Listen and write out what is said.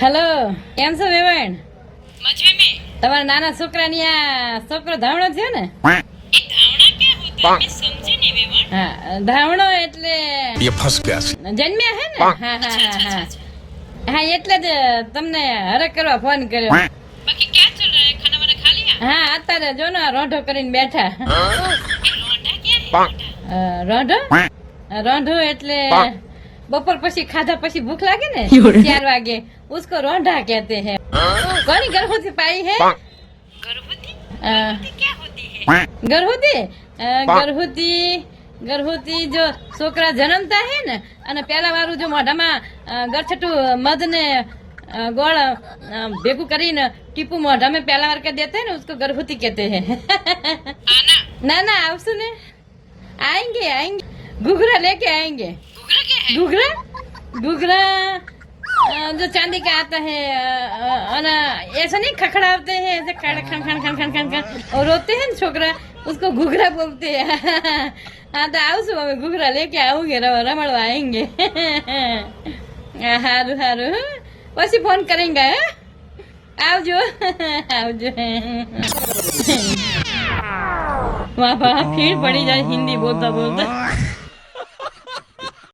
Hello કેમ છો વેવણ? તમારા નાના છોકરાની આ છોકરો ધાવણો છે ને? ધાવણો એટલે જન્મ્યા હે ને? હા હા હા હા. એટલે જ તમને હરક કરવા ફોન કર્યો. હા અત્યારે જો ને રોઢો કરીને બેઠા. રોઢો રોઢો? એટલે બપોર પછી ખાધા પછી ભૂખ લાગે ને ચાર વાગે उसको रोंढा कहते हैं કોની ગર્ભવતી પાઈ હે गर्भवती અ, गर्भवती क्या होती है ગર્ભવતી અ, ગર્ભવતી ગર્ભવતી જો છોકરા જન્મતા હે ને અને પેલા વાળું જો મોઢામાં અ, ગરછટું મધ ને અ, ગોળ અ, ભેગું કરીને ટીપુ મોઢા में पहला बार कर देते हैं ना उसको गर्भवती कहते हैं आना ना ना આવશું ને आएंगे आएंगे घुघरा लेके आएंगे घुघरा घुघरा जो चांदी का आता है ऐसा नहीं खखड़ा होते हैं, ऐसे खड़ खन खन खन खन खन और रोते हैं छोकरा, उसको घुघरा बोलते हैं। हाँ तो आओ सुबह में घुघरा लेके आओगे रमड़वाएँगे। हारू हारू वैसे फ़ोन करेंगे आओ जो आओ जो। वाह फिर पड़ी जाए हिंदी बोलता बोलता